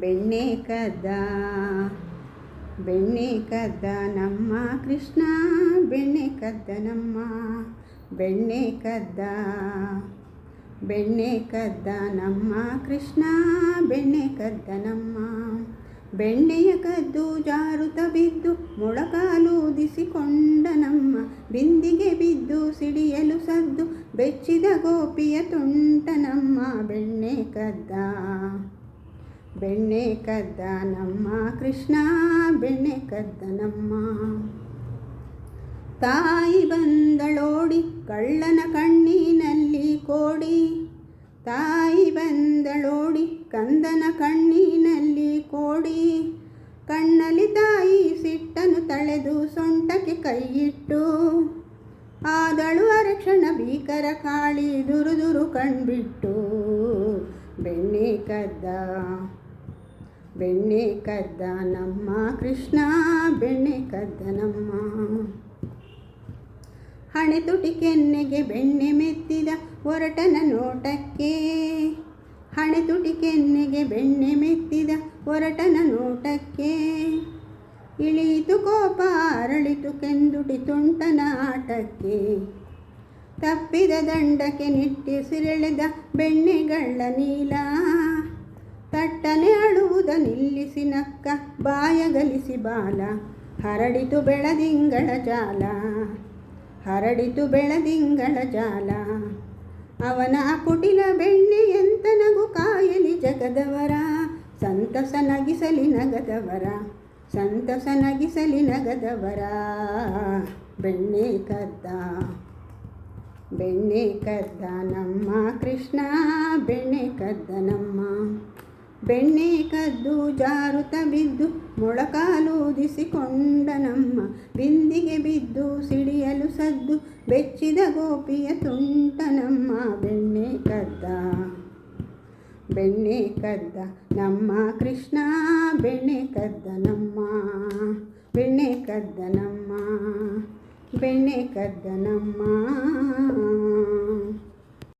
ಬೆಣ್ಣೆ ಕದ್ದ ಬೆಣ್ಣೆ ಕದ್ದ ನಮ್ಮ ಕೃಷ್ಣ, ಬೆಣ್ಣೆ ಕದ್ದ ನಮ್ಮ, ಬೆಣ್ಣೆ ಕದ್ದ ಬೆಣ್ಣೆ ಕದ್ದ ನಮ್ಮ ಕೃಷ್ಣ, ಬೆಣ್ಣೆ ಕದ್ದ ನಮ್ಮ, ಬೆಣ್ಣೆಯ ಕದ್ದು ಜಾರುತ ಬಿದ್ದು ಮೊಳಕಾಲೂದಿಸಿಕೊಂಡ ನಮ್ಮ, ಬಿಂದಿಗೆ ಬಿದ್ದು ಸಿಡಿಯಲು ಸದ್ದು ಬೆಚ್ಚಿದ ಗೋಪಿಯ ತುಂಟ ನಮ್ಮ, ಬೆಣ್ಣೆ ಕದ್ದ ಬೆಣ್ಣೆ ಕದ್ದ ನಮ್ಮ ಕೃಷ್ಣ ಬೆಣ್ಣೆ ಕದ್ದ ನಮ್ಮ ತಾಯಿ ಬಂದಳೋಡಿ ಕಳ್ಳನ ಕಣ್ಣಿನಲ್ಲಿ ಕೋಡಿ, ತಾಯಿ ಬಂದಳೋಡಿ ಕಂದನ ಕಣ್ಣಿನಲ್ಲಿ ಕೋಡಿ, ಕಣ್ಣಲ್ಲಿ ತಾಯಿ ಸಿಟ್ಟನು ತಳೆದು ಸೊಂಟಕ್ಕೆ ಕೈಯಿಟ್ಟು, ಆದಳು ಅರಕ್ಷಣ ಭೀಕರ ಕಾಳಿ ದುರುದುರು ದುರು ಕಣ್ಬಿಟ್ಟು, ಬೆಣ್ಣೆ ಕದ್ದ. ಬೆಣ್ಣೆ ಕದ್ದ ನಮ್ಮ ಕೃಷ್ಣ, ಬೆಣ್ಣೆ ಕದ್ದ ನಮ್ಮ. ಹಣೆ ತುಟಿ ಕೆನ್ನೆಗೆ ಬೆಣ್ಣೆ ಮೆತ್ತಿದ ಒರಟನ ನೋಟಕ್ಕೆ. ಹಣೆ ತುಟಿ ಕೆನ್ನೆಗೆ ಬೆಣ್ಣೆ ಮೆತ್ತಿದ ಒರಟನ ನೋಟಕ್ಕೆ. ಇಳಿಯಿತು ಕೋಪ, ಅರಳಿತು ಕೆಂದುಟಿ ತುಂಟನ ಆಟಕ್ಕೆ. ತಪ್ಪಿದ ದಂಡಕ್ಕೆ ನಿಟ್ಟಿಸಿರೆಳೆದ ಬೆಣ್ಣೆಗಳ ನೀಲ. ತಟ್ಟನೆ ಅಳುವುದ ನಿಲ್ಲಿಸಿ ನಕ್ಕ ಬಾಯಗಲಿಸಿ ಬಾಲ, ಹರಡಿತು ಬೆಳದಿಂಗಳ ಜಾಲ, ಹರಡಿತು ಬೆಳದಿಂಗಳ ಜಾಲ. ಅವನ ಕುಟಿಲ ಬೆಣ್ಣೆಯಂತ ನಗು ಕಾಯಲಿ ಜಗದವರ, ಸಂತಸ ನಗಿಸಲಿ ನಗದವರ, ಸಂತಸ ನಗಿಸಲಿ ನಗದವರ. ಬೆಣ್ಣೆ ಕದ್ದ ಬೆಣ್ಣೆ ಕದ್ದ ನಮ್ಮ ಕೃಷ್ಣ, ಬೆಣ್ಣೆ ಕದ್ದ ನಮ್ಮ ಬೆಣ್ಣೆ ಕದ್ದು ಜಾರುತ ಬಿದ್ದು ಮೊಳಕಾಲೂದಿಸಿಕೊಂಡ ನಮ್ಮ ಬಿಂದಿಗೆ ಬಿದ್ದು ಸಿಡಿಯಲು ಸದ್ದು ಬೆಚ್ಚಿದ ಗೋಪಿಯ ತುಂಟ ನಮ್ಮ ಬೆಣ್ಣೆ ಕದ್ದ ಬೆಣ್ಣೆ ಕದ್ದ, ನಮ್ಮ ಕೃಷ್ಣ ಬೆಣ್ಣೆ ಕದ್ದ ನಮ್ಮ. ಬೆಣ್ಣೆ ಕದ್ದ ನಮ್ಮ, ಬೆಣ್ಣೆ ಕದ್ದ ನಮ್ಮ.